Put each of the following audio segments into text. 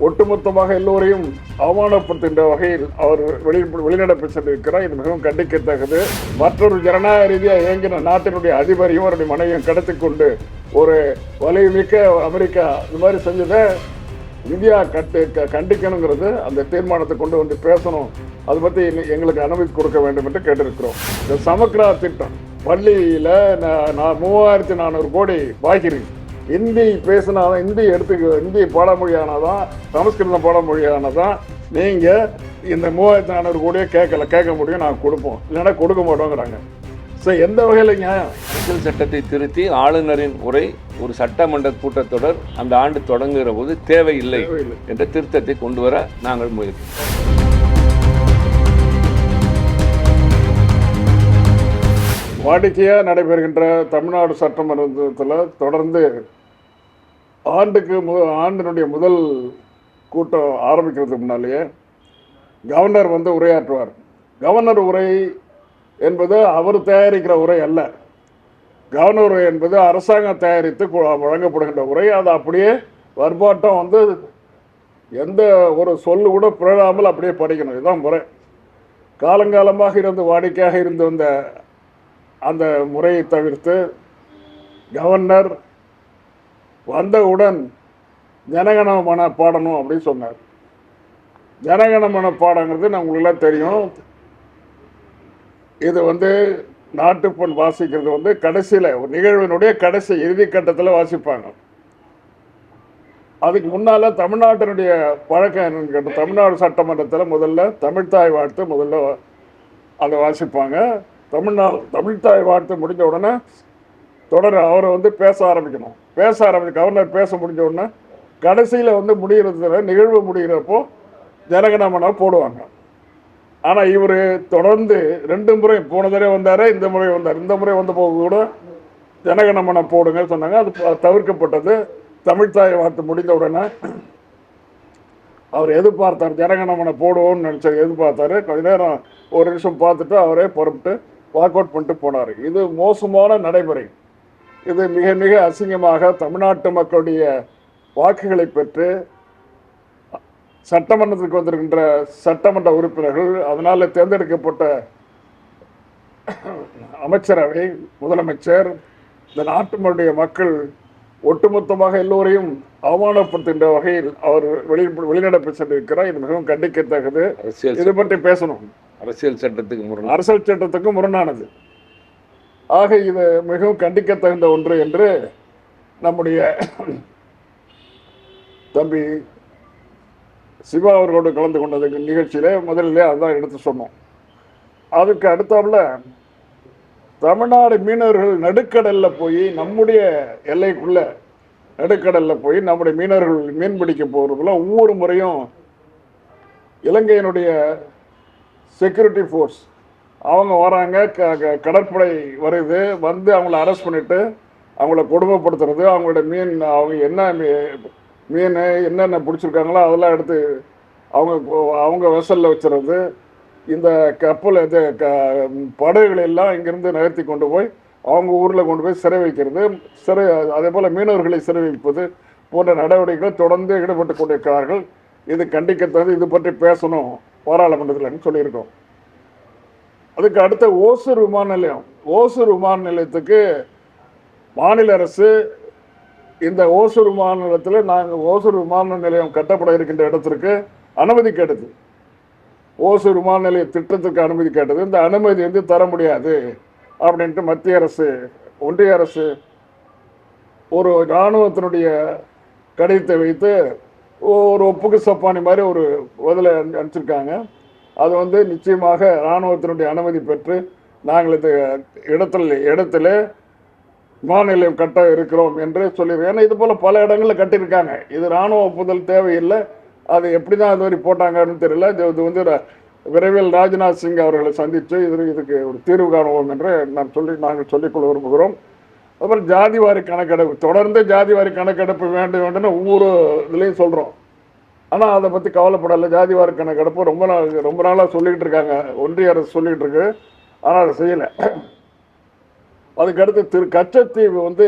ஒட்டுமொத்தமாக எல்லோரையும் அவமானப்படுத்துகின்ற வகையில் அவர் வெளி வெளிநடப்பு சென்றிருக்கிறார். இது மிகவும் கண்டிக்கத்தக்கது. மற்றொரு ஜனநாயக ரீதியாக இயங்கின நாட்டினுடைய அதிபரையும் அவருடைய மனைவியும் கடத்தி கொண்டு ஒரு வலிமிக்க அமெரிக்கா இது மாதிரி செஞ்சதை இந்தியா கட்டு க- கண்டிக்கணுங்கிறது அந்த தீர்மானத்தை கொண்டு வந்து பேசணும். அதை பற்றி எங்களுக்கு அனுமதி கொடுக்க வேண்டும் என்று கேட்டிருக்கிறோம். இந்த சமக்ரா திட்டம் பள்ளியில் நான் மூவாயிரத்தி நானூறு கோடி பாக்கி ஹிந்தி பேசினாதான் ஹிந்தி எடுத்து ஹிந்தி பாடமொழியானாதான் சமஸ்கிருதம் பாடமொழியானதான் நீங்கள் இந்த மூவாயிரத்தி நானூறு கோடியை கேட்கல கேட்க முடியும் நாங்கள் கொடுப்போம். இல்லைன்னா கொடுக்க மாட்டோங்கிறாங்க. ஸோ எந்த வகையில் அரசியல் சட்டத்தை திருத்தி ஆளுநரின் உரை ஒரு சட்டமன்ற கூட்டத்தொடர் அந்த ஆண்டு தொடங்குகிற போது தேவையில்லை. என்ற திருத்தத்தை கொண்டு வர நாங்கள் முயற்சி வாடிக்கையாக நடைபெறுகின்ற தமிழ்நாடு சட்டமன்றத்தில் தொடர்ந்து ஆண்டுக்கு மு ஆண்டினுடைய முதல் கூட்டம் ஆரம்பிக்கிறதுக்கு முன்னாலேயே கவர்னர் வந்து உரையாற்றுவார். கவர்னர் உரை என்பது அவர் தயாரிக்கிற உரை அல்ல. கவர்னர் உரை என்பது அரசாங்கம் தயாரித்து வழங்கப்படுகின்ற உரை. அது அப்படியே வர்பாட்டம் வந்து எந்த ஒரு சொல்லு கூட பிறழாமல் அப்படியே படிக்கணும். இதுதான் முறை. காலங்காலமாக இருந்து வாடிக்கையாக இருந்து வந்த அந்த முறையை தவிர்த்து கவர்னர் வந்தவுடன் ஜனகணமன பாடணும் அப்படின்னு சொன்னார். ஜனகணமன பாடங்கிறது நான் தெரியும். இது வந்து நாட்டுப்பண் வாசிக்கிறது வந்து கடைசியில் ஒரு நிகழ்வினுடைய கடைசி இறுதி கட்டத்தில் வாசிப்பாங்க. அதுக்கு முன்னால் தமிழ்நாட்டினுடைய பழக்கம் என்னன்னு கேட்டால் தமிழ்நாடு சட்டமன்றத்தில் முதல்ல தமிழ்தாய் வாழ்த்து முதல்ல அதை வாசிப்பாங்க. தமிழ்நாடு தமிழ்தாய் வாழ்த்து முடிஞ்ச உடனே தொடர் அவரை வந்து பேச ஆரம்பிக்கணும். பேச ஆரம்பிச்சு கவர்னர் பேச முடிஞ்ச உடனே கடைசியில் வந்து முடிகிறதுல நிகழ்வு முடிகிறப்போ ஜனகணமனா போடுவாங்க. ஆனால் இவர் தொடர்ந்து ரெண்டு முறை போன தடவை வந்தார் இந்த முறை வந்தார். இந்த முறை வந்த போது கூட ஜனகணமன போடுங்க சொன்னாங்க. அது தவிர்க்கப்பட்டது. தமிழ்தாய் வார்த்தை முடிந்த உடனே அவர் எதிர்பார்த்தார் ஜனகணமனை போடுவோம்னு நினச்சார் எதிர்பார்த்தாரு. கொஞ்ச நேரம் ஒரு நிமிஷம் பார்த்துட்டு அவரே புறப்பட்டு வாக் அவுட் பண்ணிட்டு போனார். இது மோசமான நடைமுறை. இது மிக மிக அசிங்கமாக தமிழ்நாட்டு மக்களுடைய வாக்குகளை பெற்று சட்டமன்றத்துக்கு வந்திருக்கின்ற சட்டமன்ற உறுப்பினர்கள் அதனால் தேர்ந்தெடுக்கப்பட்ட அமைச்சரவை முதலமைச்சர் இந்த நாட்டினுடைய மக்கள் ஒட்டுமொத்தமாக எல்லோரையும் அவமானப்படுத்துகின்ற வகையில் அவர் வெளி வெளிநடப்பு சென்றிருக்கிறார். இது மிகவும் கண்டிக்கத்தக்கது. இதை பற்றி பேசணும். அரசியல் சட்டத்துக்கு முரண் அரசியல் சட்டத்துக்கு முரணானது. ஆக இது மிகவும் கண்டிக்கத்தகுந்த ஒன்று என்று நம்முடைய தம்பி சிவா அவர்களோடு கலந்து கொண்ட நிகழ்ச்சியில முதலிலே அதான் எடுத்து சொன்னோம். அதுக்கு அடுத்தாப்புல தமிழ்நாடு மீனவர்கள் நடுக்கடலில் போய் நம்முடைய எல்லைக்குள்ள நடுக்கடலில் போய் நம்முடைய மீனவர்கள் மீன் பிடிக்க போகிறதுல ஒவ்வொரு முறையும் இலங்கையினுடைய செக்யூரிட்டி ஃபோர்ஸ் அவங்க வராங்க க க- கடற்படை வருது. வந்து அவங்கள அரெஸ்ட் பண்ணிவிட்டு அவங்கள கொடுமைப்படுத்துறது அவங்களோட மீன் அவங்க என்ன மீ- மீன் என்னென்ன பிடிச்சிருக்காங்களோ அதெல்லாம் எடுத்து அவங்க அவங்க வெசலில் வச்சுறது இந்த கப்பல் இது க படகுகளெல்லாம் எல்லாம் நகர்த்தி கொண்டு போய் அவங்க ஊரில் கொண்டு போய் சிறை வைக்கிறது. சிறை அதே போல் மீனவர்களை சிறை வைப்பது போன்ற நடவடிக்கைகள் தொடர்ந்து ஈடுபட்டு கொண்டிருக்கிறார்கள். இது கண்டிக்கத்தது இது பற்றி பேசணும். பாராளுமன்றத்தில்னு சொல்லியிருக்கோம். அதுக்கு அடுத்த ஓசூர் விமான நிலையம் ஓசூர் விமான நிலையத்துக்கு மாநில அரசு இந்த ஓசூர் விமான நிலையத்தில் நாங்கள் ஓசூர் விமான நிலையம் கட்டப்பட இருக்கின்ற இடத்திற்கு அனுமதி கேட்டது. ஓசூர் விமான நிலைய திட்டத்துக்கு அனுமதி கேட்டது. இந்த அனுமதி வந்து தர முடியாது அப்படின்ட்டு மத்திய அரசு ஒன்றிய அரசு ஒரு இராணுவத்தினுடைய கடிதத்தை வைத்து ஒரு ஒப்புக்கு சப்பானி மாதிரி ஒரு பதிலை அனுப்பிச்சிருக்காங்க. அது வந்து நிச்சயமாக இராணுவத்தினுடைய அனுமதி பெற்று நாங்கள் இந்த இடத்துல இடத்துல விமான கட்ட இருக்கிறோம் என்று சொல்லியிருக்கோம் ஏன்னா இது போல் பல இடங்களில் கட்டியிருக்காங்க. இது இராணுவ ஒப்புதல் தேவையில்லை. அது எப்படி தான் அதுவரை போட்டாங்கன்னு தெரியல. இது இது வந்து விரைவில் ராஜ்நாத் சிங் அவர்களை சந்தித்து இது இதுக்கு ஒரு தீர்வு காணுவோம் என்று நான் சொல்லி நாங்கள் சொல்லிக்கொள்ள விரும்புகிறோம். அப்புறம் ஜாதிவாரி கணக்கெடுப்பு. தொடர்ந்து ஜாதிவாரி கணக்கெடுப்பு வேண்டும் வேண்டும்னு ஒவ்வொரு இதுலேயும் சொல்கிறோம் ஆனால் அதை பற்றி கவலைப்படலை. ஜாதிவாரி கணக்கெடுப்பு ரொம்ப நாள் ரொம்ப நாளாக சொல்லிக்கிட்டு இருக்காங்க. ஒன்றிய அரசு சொல்லிக்கிட்டு இருக்கு. ஆனால் அதை செய்யலை. அதுக்கடுத்து திரு கச்சத்தீவு வந்து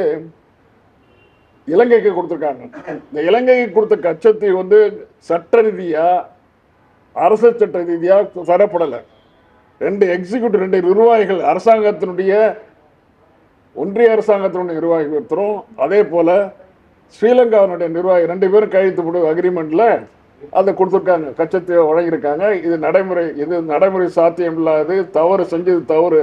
இலங்கைக்கு கொடுத்துருக்காங்க. இந்த இலங்கைக்கு கொடுத்த கச்சத்தீவு வந்து சட்ட ரீதியாக அரசு சட்ட ரீதியாக தரப்படலை. ரெண்டு எக்ஸிக்யூட்டிவ் ரெண்டு நிர்வாகிகள் அரசாங்கத்தினுடைய ஒன்றிய அரசாங்கத்தினுடைய நிர்வாகி ஒருத்தரும் அதே போல ஸ்ரீலங்காவினுடைய நிர்வாகி ரெண்டு பேரும் கையெழுத்து போட்டு அக்ரிமெண்ட்ல அதை கொடுத்துருக்காங்க. கச்சத்தை வழங்கியிருக்காங்க. இது நடைமுறை இது நடைமுறை சாத்தியம் இல்லாது தவறு செஞ்சது தவறு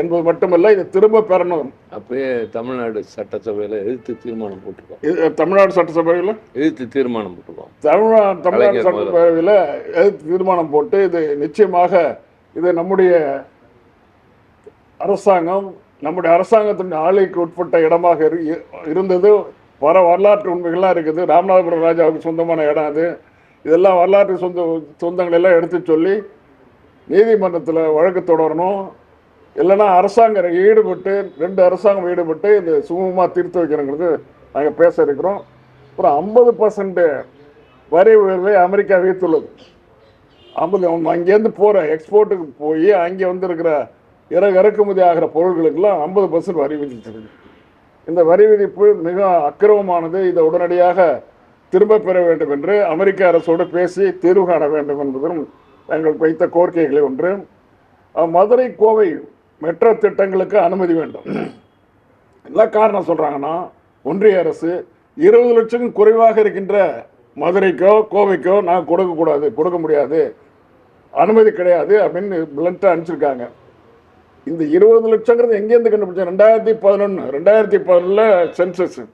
என்பது மட்டுமல்ல இதை திரும்ப பெறணும். அப்பயே தமிழ்நாடு சட்டசபையில எதிர்த்து தீர்மானம் போட்டிருக்கோம். இது தமிழ்நாடு சட்டசபையில்? எதிர்த்து தீர்மானம் போட்டிருக்கோம். தமிழ்நாடு தமிழ்நாடு சட்டப்பேரவையில் எதிர்த்து தீர்மானம் போட்டு இது நிச்சயமாக இது நம்முடைய அரசாங்கம் நம்முடைய அரசாங்கத்தின் ஆலைக்கு உட்பட்ட இடமாக இரு- இருந்தது. வர வரலாற்று உண்மைகள்லாம் இருக்குது. ராமநாதபுரம் ராஜாவுக்கு சொந்தமான இடம் அது. இதெல்லாம் வரலாற்று சொந்த சொந்தங்கள் எல்லாம் எடுத்து சொல்லி நீதிமன்றத்தில் வழக்கு தொடரணும். இல்லைன்னா அரசாங்கம் ஈடுபட்டு ரெண்டு அரசாங்கம் ஈடுபட்டு இந்த சுமூகமாக தீர்த்து வைக்கணுங்கிறது நாங்கள் பேச இருக்கிறோம். அப்புறம் ஐம்பது பர்சன்ட் வரி உயர்வை அமெரிக்கா வைத்துள்ளது ஐம்பது அவங்க அங்கேருந்து போகிற எக்ஸ்போர்ட்டுக்கு போய் அங்கே வந்து இருக்கிற இறக்குமதி ஆகிற பொருள்களுக்கெல்லாம் ஐம்பது பர்சன்ட் வரி விதித்திருக்கு இந்த வரி விதிப்பு மிக அக்கிரமமானது. இதை உடனடியாக திரும்ப பெற வேண்டும் என்று அமெரிக்க அரசோடு பேசி தீர்வு காண வேண்டும் என்பதும் எங்கள் வைத்த கோரிக்கைகளை ஒன்று. மதுரை கோவை மெட்ரோ திட்டங்களுக்கு அனுமதி வேண்டும். என்ன காரணம் சொல்கிறாங்கன்னா ஒன்றிய அரசு இருபது லட்சம் குறைவாக இருக்கின்ற மதுரைக்கோ கோவைக்கோ நான் கொடுக்கக்கூடாது கொடுக்க முடியாது. அனுமதி கிடையாது அப்படின்னு பிளண்ட்டாக அனுப்பிச்சிருக்காங்க. இந்த இருபது லட்சங்கிறது எங்கேருந்து கண்டுபிடிச்சா? ரெண்டாயிரத்தி பதினொன்று ரெண்டாயிரத்தி பதினொன்றில் சென்சஸ்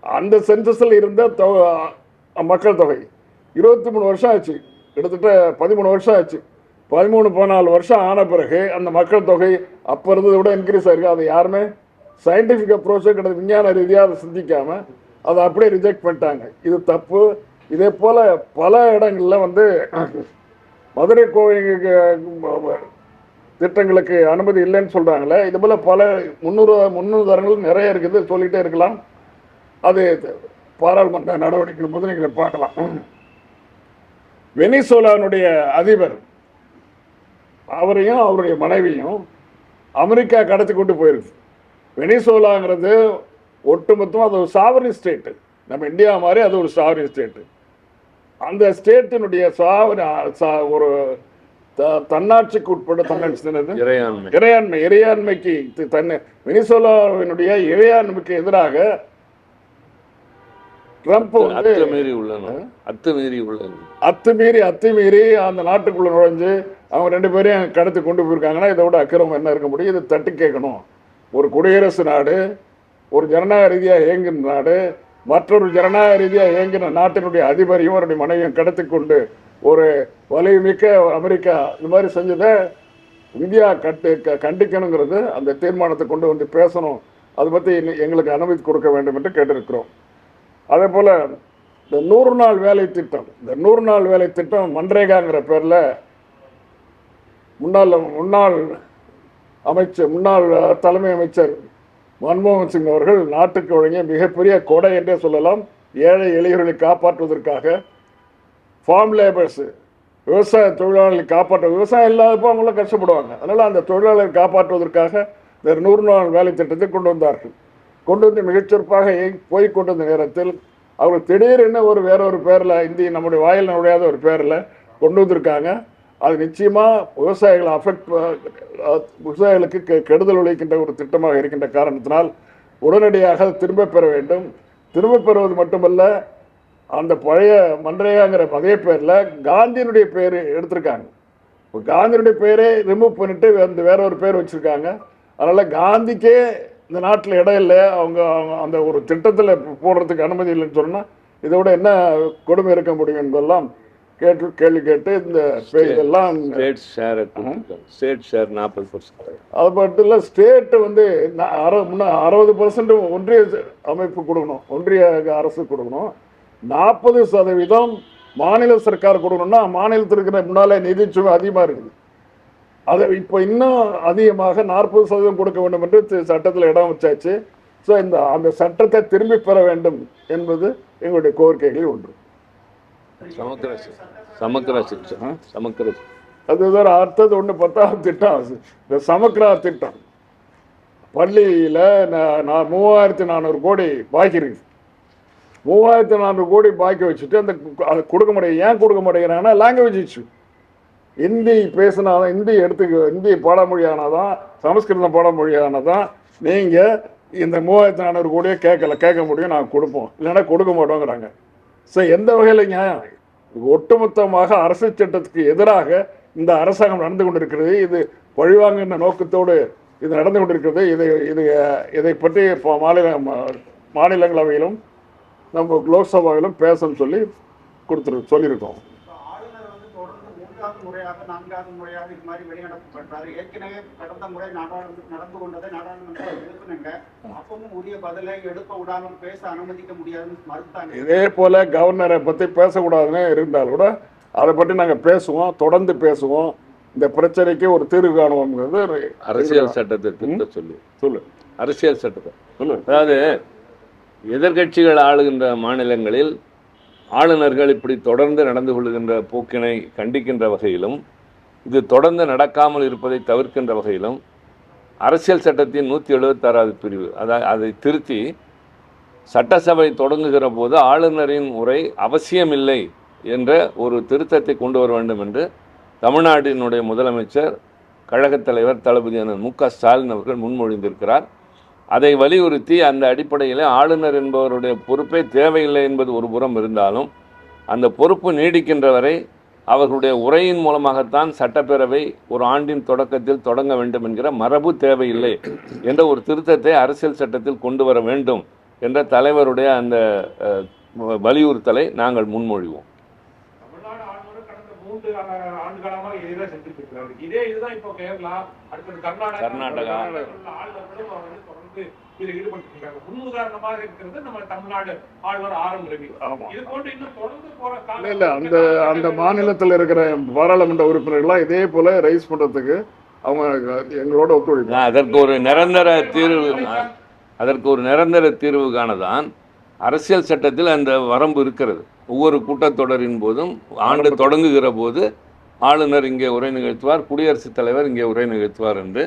அந்த சென்சஸில் இருந்த தொ- மக்கள் தொகை. இருபத்தி மூணு வருஷம் ஆச்சு. கிட்டத்தட்ட பதிமூணு வருஷம் ஆச்சு. பதிமூணு பதினாலு வருஷம் ஆன பிறகு அந்த மக்கள் தொகை அப்போ இருந்ததை விட இன்க்ரீஸ் ஆயிருக்கு. அதை யாருமே சயின்டிஃபிக் அப்ரோச்சோ கிடையாது விஞ்ஞான ரீதியாக அதை சிந்திக்காமல் அதை அப்படியே ரிஜெக்ட் பண்ணிட்டாங்க. இது தப்பு. இதே போல் பல இடங்களில் வந்து மதுரை கோவிலுக்கு திட்டங்களுக்கு அனுமதி இல்லைன்னு சொல்கிறாங்களே இது போல் பல முன்னூறு முன்னுதாரணங்கள் நிறைய இருக்குது சொல்லிகிட்டே இருக்கலாம். அது பாராளுமன்ற நடவடிக்கை போது நீங்கள் பார்க்கலாம். வெனிசோலானுடைய அதிபர் அவரையும் அவருடைய மனைவியும் அமெரிக்கா கடத்தி கொண்டு போயிருக்கு. வெனிசோலாங்கிறது ஒட்டுமொத்தமாக அது ஒரு சாவரின் ஸ்டேட்டு நம்ம இந்தியா மாதிரி அது ஒரு சாவரின் ஸ்டேட்டு அந்த ஸ்டேட்டினுடைய சாவரி சா- ஒரு தன்னாட்சிக்கு உட்பட்ட தன்னாட்சி? இறையாண்மை. இறையாண்மை இறையாண்மைக்கு தன்னை வெனிசோலாவினுடைய இறையாண்மைக்கு எதிராக ட்ரம்ப் அத்துமீறி உள்ளன. அத்துமீறி உள்ளன. அத்துமீறி அத்துமீறி அந்த நாட்டுக்குள்ள நுழைஞ்சு அவங்க ரெண்டு பேரையும் கடத்தி கொண்டு போயிருக்காங்கன்னா இதை விட அக்கிரமம் என்ன இருக்க முடியும்? இதை தட்டி கேட்கணும். ஒரு குடியரசு நாடு ஒரு ஜனநாயக ரீதியாக இயங்குகிற நாடு மற்றொரு ஜனநாயக ரீதியாக இயங்கின நாட்டினுடைய அதிபரையும் அவருடைய மனைவியும் கடத்தி கொண்டு ஒரு வலிமிக்க அமெரிக்கா இந்த மாதிரி செஞ்சதை இந்தியா கட்டு க- கண்டிக்கணுங்கிறது அந்த தீர்மானத்தை கொண்டு வந்து பேசணும். அதை பற்றி எங்களுக்கு அனுமதி கொடுக்க வேண்டும் என்று கேட்டிருக்கிறோம். அதே போல் இந்த நூறு நாள் வேலை திட்டம் இந்த நூறு நாள் வேலை திட்டம் மன்ரேகாங்கிற பேரில் முன்னாள் முன்னாள் அமைச்சர் முன்னாள் தலைமை அமைச்சர் மன்மோகன் சிங் அவர்கள் நாட்டுக்கு வழங்கிய மிகப்பெரிய கொடை என்றே சொல்லலாம். ஏழை எளியவர்களை காப்பாற்றுவதற்காக ஃபார்ம் லேபர்ஸு விவசாய தொழிலாளர்களை காப்பாற்ற விவசாயம் இல்லாதப்போ அவங்களாம் கஷ்டப்படுவாங்க. அதனால் அந்த தொழிலாளர்களை காப்பாற்றுவதற்காக இந்த நூறு நாள் வேலை திட்டத்தை கொண்டு வந்தார்கள். கொண்டு வந்து மிகச்சிறப்பாக போய் போய் வந்த நேரத்தில் அவர் திடீரென ஒரு வேற ஒரு பேரில் இந்திய நம்முடைய வாயில் நுழையாத ஒரு பேரில் கொண்டு வந்திருக்காங்க. அது நிச்சயமாக விவசாயிகளை அஃபெக்ட் விவசாயிகளுக்கு கெ- கெடுதல் விளைக்கின்ற ஒரு திட்டமாக இருக்கின்ற காரணத்தினால் உடனடியாக திரும்ப பெற வேண்டும். திரும்ப பெறுவது மட்டுமல்ல அந்த பழைய மன்றையாங்கிற அதே பேரில் காந்தியினுடைய பேர் எடுத்திருக்காங்க. இப்போ காந்தியினுடைய பேரே ரிமூவ் பண்ணிட்டு அந்த வேற ஒரு பேர் வச்சுருக்காங்க. அதனால் காந்திக்கே இந்த நாட்டில் இடம் இல்லை. அவங்க அவங்க அந்த ஒரு திட்டத்தில் போடுறதுக்கு அனுமதி இல்லைன்னு சொன்னால் இதை விட என்ன கொடுமை இருக்க முடியும் என்பதெல்லாம் கேட்டு கேள்வி கேட்டு இந்த இதெல்லாம் ஸ்டேட் ஷேரை ஸ்டேட் ஷேர் நாற்பது பர்சன்ட் அது மட்டும் இல்லை ஸ்டேட்டு வந்து நா- அறு- முன்ன அறுபது பர்சன்ட் ஒன்றிய அமைப்பு கொடுக்கணும். ஒன்றிய அரசு கொடுக்கணும். நாற்பது சதவீதம் மாநில சர்க்கார் கொடுக்கணும்னா மாநிலத்தில் இருக்கிற முன்னாலே நிதிச்சுமை அதிகமாக இருக்குது. அதை இப்போ இன்னும் அதிகமாக நாற்பது சதவீதம் கொடுக்க வேண்டும் என்று சட்டத்தில் இடம் வச்சாச்சு. ஸோ இந்த அந்த சட்டத்தை திரும்பி பெற வேண்டும் என்பது எங்களுடைய கோரிக்கைகளில் ஒன்று. சமக்கிர சி- சமக்கிர சிக்ஷா சமக்கிர அது வேற அடுத்தது ஒன்று பார்த்தா திட்டம் இந்த சமக்ரா திட்டம். பள்ளியில் நான் மூவாயிரத்தி நானூறு கோடி பாக்கி இருக்கு. மூவாயிரத்தி நானூறு கோடி பாக்கி வச்சுட்டு அந்த அது கொடுக்க முடியும் ஏன் கொடுக்க மாட்டேங்கிறாங்கன்னா லாங்குவேஜ் இஷ்யூ ஹிந்தி பேசினாதான் ஹிந்தி எடுத்துக்க ஹிந்தி பாடமொழியானாதான் சமஸ்கிருதம் பாடமொழியானதான் நீங்கள் இந்த மூவாயிரத்தி நானூறு கோடியே கேட்கல கேட்க முடியும் நாங்கள் கொடுப்போம். இல்லைன்னா கொடுக்க மாட்டோங்கிறாங்க. ஸோ எந்த வகையில் நியாயம்? ஒட்டுமொத்தமாக அரசு சட்டத்துக்கு எதிராக இந்த அரசாங்கம் நடந்து கொண்டிருக்கிறது. இது பழிவாங்குகின்ற நோக்கத்தோடு இது நடந்து கொண்டிருக்கிறது. இதை இது இதை பற்றி இப்போ மாநில மாநிலங்களவையிலும் நம்ம லோக்சபாவிலும் பேசணும்னு சொல்லி கொடுத்துரு சொல்லியிருக்கோம் இப்ப ஆளுநர் வந்து தொடர்ந்து மூன்றாவது முறையாக நான்காவது முறையாக இது மாதிரி வெளிநடப்பு பண்றாரு ஏற்கனவே கடந்த முறை நாடாளுமன்ற நடந்து கொண்டதை நாடாளுமன்றம் எழுப்புனுங்க அப்பவும் உரிய பதிலை எடுக்க விடாமல் பேச அனுமதிக்க முடியாதுன்னு மறுத்தாங்க. இதே போல கவர்னரை பற்றி பேசக்கூடாதுன்னு இருந்தால் கூட அதை பற்றி நாங்கள் பேசுவோம் தொடர்ந்து பேசுவோம். இந்த பிரச்சனைக்கு ஒரு தீர்வு காணுவோம்ங்கிறது அரசியல் சட்டத்தை திருத்த சொல்லி. சொல்லு. அரசியல் சட்டத்தை. சொல்லு. அதாவது எதிர்க்கட்சிகள் ஆளுகின்ற மாநிலங்களில் ஆளுநர்கள் இப்படி தொடர்ந்து நடந்து கொள்கின்ற போக்கினை கண்டிக்கின்ற வகையிலும் இது தொடர்ந்து நடக்காமல் இருப்பதை தவிர்க்கின்ற வகையிலும் அரசியல் சட்டத்தின் நூற்றி எழுபத்தாறாவது பிரிவு அதை அதை திருத்தி சட்டசபை தொடங்குகிற போது ஆளுநரின் உரை அவசியமில்லை என்ற ஒரு திருத்தத்தை கொண்டு வர வேண்டும் என்று தமிழ்நாட்டினுடைய முதலமைச்சர் கழகத் தலைவர் தளபதி அண்ணன் மு க ஸ்டாலின் அவர்கள் முன்மொழிந்திருக்கிறார். அதை வலியுறுத்தி அந்த அடிப்படையில் ஆளுநர் என்பவருடைய பொறுப்பே தேவையில்லை என்பது ஒரு புறம் இருந்தாலும் அந்த பொறுப்பு நீடிக்கின்ற வரை அவர்களுடைய உரையின் மூலமாகத்தான் சட்டப்பேரவை ஒரு ஆண்டின் தொடக்கத்தில் தொடங்க வேண்டும் என்கிற மரபு தேவையில்லை என்ற ஒரு திருத்தத்தை அரசியல் சட்டத்தில் கொண்டு வர வேண்டும் என்ற தலைவருடைய அந்த வலியுறுத்தலை நாங்கள் முன்மொழிவோம். மூன்று ஆண்டு காலமாக செஞ்சுட்டு இருக்காரு இதே இதுதான் இப்போ கேரளா அடுத்தது கர்நாடகா கர்நாடகா. ஆளுநர்களும் வந்து தொடர்ந்து இதில் ஈடுபட்டு இருக்காங்க முன் உதாரணமாக இருக்கிறது நம்ம தமிழ்நாடு ஆளுநர் ஆர் எம் ரவி. இது போன்று இன்னும் தொடர்ந்து போற இல்ல இல்ல அந்த அந்த மாநிலத்தில் இருக்கிற பாராளுமன்ற உறுப்பினர்கள்லாம் இதே போல ரைஸ் பண்றதுக்கு அவங்க எங்களோட ஒத்துழைப்பாங்க அதற்கு ஒரு நிரந்தர தீர்வு அதற்கு ஒரு நிரந்தர தீர்வு காணதான் அரசியல் சட்டத்தில் அந்த வரம்பு இருக்கிறது. ஒவ்வொரு கூட்டத்தொடரின் போதும் ஆண்டு தொடங்குகிற போது ஆளுநர் இங்கே உரை நிகழ்த்துவார் குடியரசுத் தலைவர் இங்கே உரை நிகழ்த்துவார் என்று.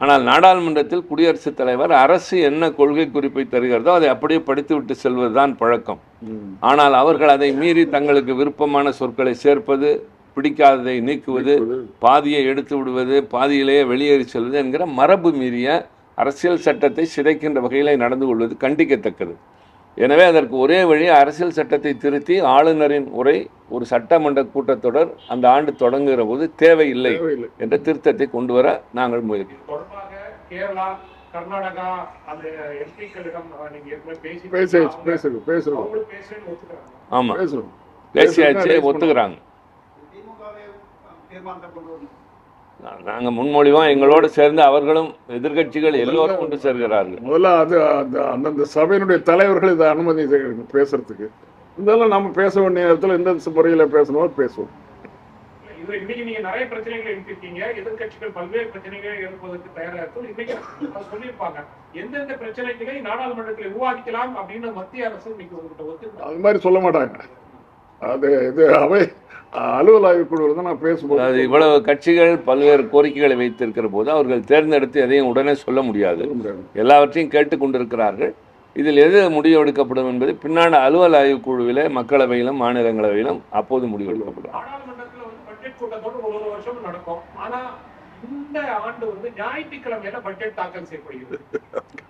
ஆனால் நாடாளுமன்றத்தில் குடியரசுத் தலைவர் அரசு என்ன கொள்கை குறிப்பை தருகிறதோ அதை அப்படியே படித்துவிட்டு செல்வதுதான் பழக்கம். ஆனால் அவர்கள் அதை மீறி தங்களுக்கு விருப்பமான சொற்களை சேர்ப்பது பிடிக்காததை நீக்குவது. பாதியை எடுத்து விடுவது பாதியிலேயே வெளியேறி செல்வது என்கிற மரபு மீறிய அரசியல் சட்டத்தை சிதைக்கின்ற வகையில் நடந்து கொள்வது கண்டிக்கத்தக்கது. எனவே அதற்கு ஒரே வழி அரசியல் சட்டத்தை திருத்தி ஆளுநரின் உரை ஒரு சட்டமன்ற கூட்டத்தொடர் அந்த ஆண்டு தொடங்குகிற போது தேவையில்லை என்ற திருத்தத்தை கொண்டு வர நாங்கள் முயற்சி கர்நாடகா அந்த எம்பிக்களிடம் நீங்க பேசுறோம் பேசுறோம் பேசுறோம். பேசியாச்சு ஒத்துக்கிறாங்க. நாங்கள் முன்மொழிவோம் எங்களோடு சேர்ந்து அவர்களும் எதிர்க்கட்சிகள் எல்லோரும் கொண்டு சேர்கிறார்கள். முதல்ல அது அந்த அந்தந்த சபையினுடைய தலைவர்கள் இதை அனுமதி பேசுறதுக்கு. இருந்தாலும் நம்ம பேச வேண்டிய நேரத்தில் எந்த முறையில் பேசணுமோ பேசுவோம். இன்னைக்கு நீங்க நிறைய பிரச்சனைகளை எழுப்பிருக்கீங்க எதிர்க்கட்சிகள் பல்வேறு பிரச்சனைகளை எழுப்புவதற்கு தயாரா இருக்கும் இன்னைக்கு சொல்லியிருப்பாங்க எந்தெந்த பிரச்சனைகளை நாடாளுமன்றத்தில் விவாதிக்கலாம் அப்படின்னு மத்திய அரசு இன்னைக்கு உங்ககிட்ட ஒத்துக்கிட்டாங்க அது மாதிரி சொல்ல மாட்டாங்க. அது இது அவை அலுவல் ஆய்வு குழு தான் நான் பேசும்போது அதாவது இவ்வளவு கட்சிகள் பல்வேறு கோரிக்கைகளை வைத்திருக்கிற போது அவர்கள் தேர்ந்தெடுத்து எதையும் உடனே சொல்ல முடியாது. எல்லாவற்றையும் கேட்டுக்கொண்டிருக்கிறார்கள். இதில் எது முடிவெடுக்கப்படும் என்பது பின்னாடி அலுவல் ஆய்வுக் குழுவிலே மக்களவையிலும் மாநிலங்களவையிலும் அப்போது முடிவெடுக்கப்படும். நாடாளுமன்றத்துல வந்து பட்ஜெட் கூட்டத்தோடு ஒவ்வொரு வருஷமும் நடக்கும். ஆனா இந்த ஆண்டு வந்து ஞாயிற்றுக்கிழமையில பட்ஜெட் தாக்கல் செய்யப்படுகிறது.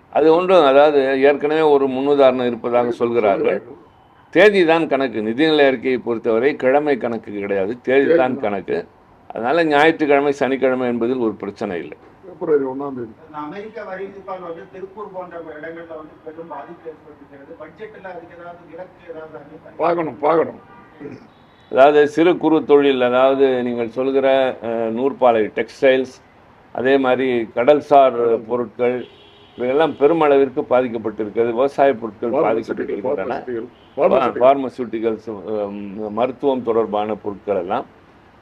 அது ஒன்றும் அதாவது ஏற்கனவே ஒரு முன்னுதாரணம் இருப்பதாக சொல்கிறார்கள். தேதி தான் கணக்கு. நிதிநிலை அறிக்கையை பொறுத்தவரை கிழமை கணக்கு கிடையாது. தேதி தான் கணக்கு. அதனால ஞாயிற்றுக்கிழமை சனிக்கிழமை என்பதில் ஒரு பிரச்சனை இல்லை. பிப்ரவரி ஒன்றாம் தேதி. இந்த அமெரிக்க வரி விதிப்பால் வந்து திருப்பூர் போன்ற இடங்கள்ல வந்து பெரும் பாதிப்பு ஏற்பட்டிருக்கிறது பட்ஜெட்ல அதுக்கு ஏதாவது விலக்கு ஏதாவது அறிவிப்பாங்க? பார்க்கணும் பார்க்கணும். அதாவது சிறு குறு தொழில் அதாவது நீங்கள் சொல்கிற நூற்பாலை டெக்ஸ்டைல்ஸ் அதே மாதிரி கடல்சார் பொருட்கள் இவையெல்லாம் பெருமளவிற்கு பாதிக்கப்பட்டிருக்கிறது. விவசாய பொருட்கள் பாதிக்கப்பட்டிருக்கின்றன. பார்மசூட்டிகல்ஸ் மருத்துவம் தொடர்பான பொருட்கள் எல்லாம்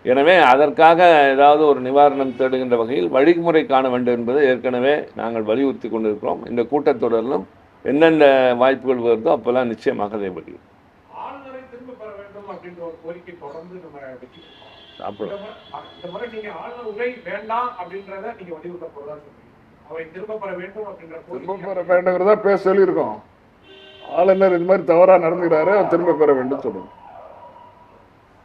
எனவே அதற்காக ஏதாவது ஒரு நிவாரணம் தேடுகின்ற வகையில் வழிமுறை காண வேண்டும் என்பதை ஏற்கனவே நாங்கள் வலியுறுத்தி கொண்டிருக்கிறோம். இந்த கூட்டத்தொடரிலும் எந்தெந்த வாய்ப்புகள் வருதோ அப்போல்லாம் நிச்சயமாக அதை ஆளுநரை திரும்ப பெற வேண்டும் அப்படின்றத பேச சொல்லியிருக்கோம். ஆளுநர் இது மாதிரி தவறாக நடந்துக்கிறாரு அவர் திரும்ப பெற வேண்டும் சொல்லணும்